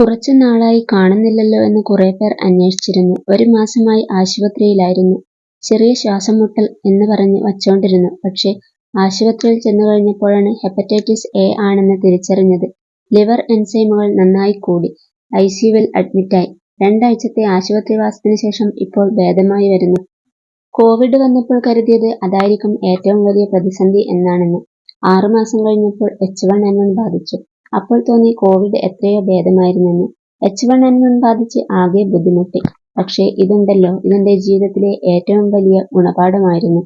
കുറച്ചു നാളായി കാണുന്നില്ലല്ലോ എന്ന് കുറെ പേർ അന്വേഷിച്ചിരുന്നു. ഒരു മാസമായി ആശുപത്രിയിലായിരുന്നു. ചെറിയ ശ്വാസംമുട്ടൽ എന്ന് പറഞ്ഞ് വച്ചോണ്ടിരുന്നു. പക്ഷേ ആശുപത്രിയിൽ ചെന്നുകഴിഞ്ഞപ്പോഴാണ് ഹെപ്പറ്റൈറ്റിസ് എ ആണെന്ന് തിരിച്ചറിഞ്ഞത്. ലിവർ എൻസൈമുകൾ നന്നായി കൂടി. ഐസിയുവിൽ അഡ്മിറ്റായി. രണ്ടാഴ്ചത്തെ ആശുപത്രിവാസത്തിനു ശേഷം ഇപ്പോൾ ഭേദമായി വരുന്നു. കോവിഡ് വന്നപ്പോൾ കരുതിയത് അതായിരിക്കും ഏറ്റവും വലിയ പ്രതിസന്ധി എന്നാണെന്ന്. ആറുമാസം കഴിഞ്ഞപ്പോൾ എച്ച് വൺ എൻ വൺ ബാധിച്ചു. അപ്പോൾ തോന്നി കോവിഡ് എത്രയോ ഭേദമായിരുന്നെന്ന്. എച്ച് വൺ എൻ വൺ ബാധിച്ച് ആകെ ബുദ്ധിമുട്ടി. പക്ഷേ ഇതുണ്ടല്ലോ ഇതെന്റെ ജീവിതത്തിലെ ഏറ്റവും വലിയ ഗുണപാഠമായിരുന്നു.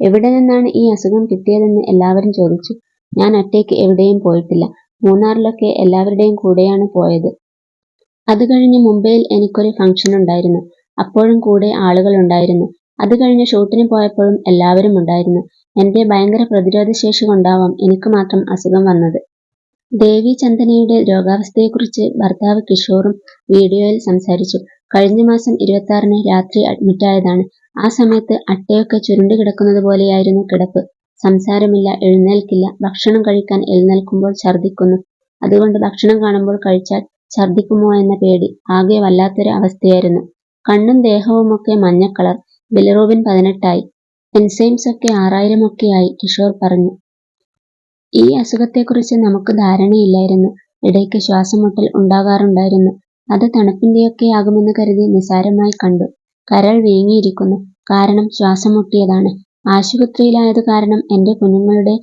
എവിടെ നിന്നാണ് ഈ അസുഖം കിട്ടിയതെന്ന് എല്ലാവരും ചോദിച്ചു. ഞാൻ ഒറ്റയ്ക്ക് എവിടെയും പോയിട്ടില്ല. മൂന്നാറിലൊക്കെ എല്ലാവരുടെയും കൂടെയാണ് പോയത്. അത് കഴിഞ്ഞ് മുംബൈയിൽ എനിക്കൊരു ഫംഗ്ഷൻ ഉണ്ടായിരുന്നു അപ്പോഴും കൂടെ ആളുകൾ ഉണ്ടായിരുന്നു അത് കഴിഞ്ഞ് ഷൂട്ടിന് പോയപ്പോഴും എല്ലാവരും ഉണ്ടായിരുന്നു. എന്റെ ഭയങ്കര പ്രതിരോധശേഷി കൊണ്ടാവാം എനിക്ക് മാത്രം അസുഖം വന്നത്. ദേവി ചന്ദനയുടെ രോഗാവസ്ഥയെക്കുറിച്ച് ഭർത്താവ് കിഷോറും വീഡിയോയിൽ സംസാരിച്ചു. കഴിഞ്ഞ മാസം ഇരുപത്താറിന് രാത്രി അഡ്മിറ്റായതാണ്. ആ സമയത്ത് അട്ടയൊക്കെ ചുരുണ്ടുകിടക്കുന്നത് പോലെയായിരുന്നു കിടപ്പ്. സംസാരമില്ല, എഴുന്നേൽക്കില്ല. ഭക്ഷണം കഴിക്കാൻ എഴുന്നേൽക്കുമ്പോൾ ഛർദ്ദിക്കുന്നു. അതുകൊണ്ട് ഭക്ഷണം കാണുമ്പോൾ കഴിച്ചാൽ ഛർദ്ദിക്കുമോ എന്ന പേടി. ആകെ വല്ലാത്തൊരു അവസ്ഥയായിരുന്നു. കണ്ണും ദേഹവുമൊക്കെ മഞ്ഞക്കളർ. ബിലറോബിൻ പതിനെട്ടായി. എൻസൈംസൊക്കെ ആറായിരമൊക്കെയായി കിഷോർ പറഞ്ഞു. ഈ അസുഖത്തെക്കുറിച്ച് നമുക്ക് ധാരണയില്ലായിരുന്നു. ഇടയ്ക്ക് ശ്വാസംമുട്ടൽ ഉണ്ടാകാറുണ്ടായിരുന്നു. അത് തണുപ്പിന്റെയൊക്കെയാകുമെന്ന് കരുതി നിസ്സാരമായി കണ്ടു. കരൾ വീങ്ങിയിരിക്കുന്നു. കാരണം ശ്വാസം മുട്ടിയതാണ്. ആശുപത്രിയിലായത് കാരണം എന്റെ കുഞ്ഞുങ്ങളുടെ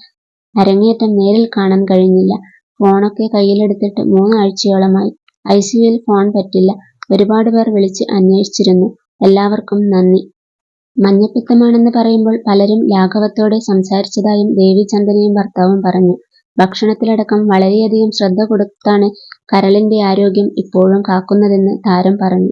അരങ്ങേറ്റം നേരിൽ കാണാൻ കഴിഞ്ഞില്ല. ഫോണൊക്കെ കയ്യിലെടുത്തിട്ട് മൂന്നാഴ്ചയോളമായി. ഐസിയുവിൽ ഫോൺ പറ്റില്ല. ഒരുപാട് പേർ വിളിച്ച് അന്വേഷിച്ചിരുന്നു. എല്ലാവർക്കും നന്ദി. മഞ്ഞപ്പിത്തമാണെന്ന് പറയുമ്പോൾ പലരും ലാഘവത്തോടെ സംസാരിച്ചതായും ദേവിചന്ദനയും ഭർത്താവും പറഞ്ഞു. ഭക്ഷണത്തിലടക്കം വളരെയധികം ശ്രദ്ധ കൊടുത്താണ് കരളിന്റെ ആരോഗ്യം ഇപ്പോഴും കാക്കുന്നതെന്ന് താരം പറഞ്ഞു.